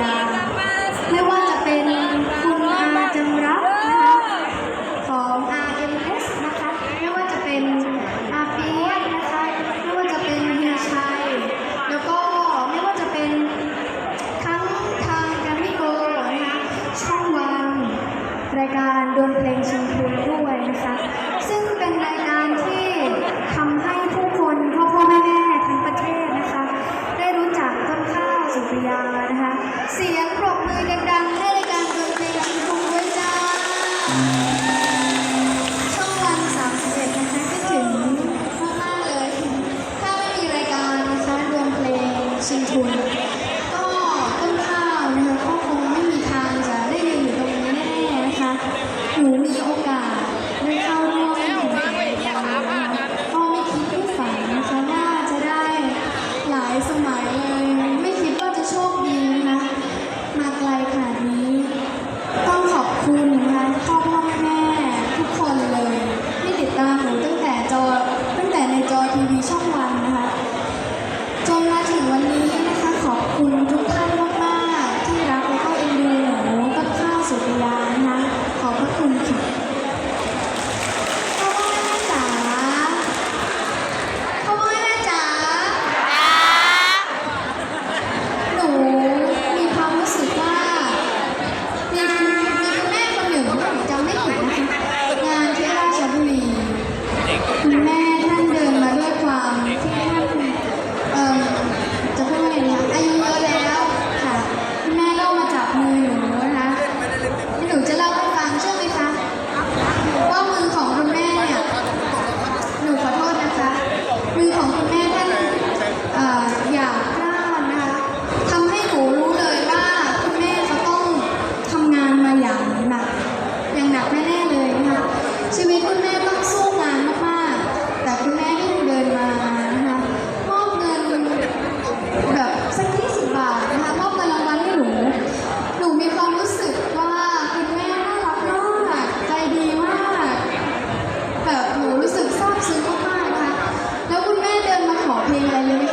ยา ไม่ว่าจะเป็นคุณอาจำรักนะคะของ RMS นะคะ ไม่ว่าจะเป็นอาเปียนะคะ ไม่ว่าจะเป็นเฮีชัย แล้วก็ไม่ว่าจะเป็นทั้งทางการมิโกนะคะช่องวัน รายการดนเพลงชิงทุนด้วยนะคะ yang.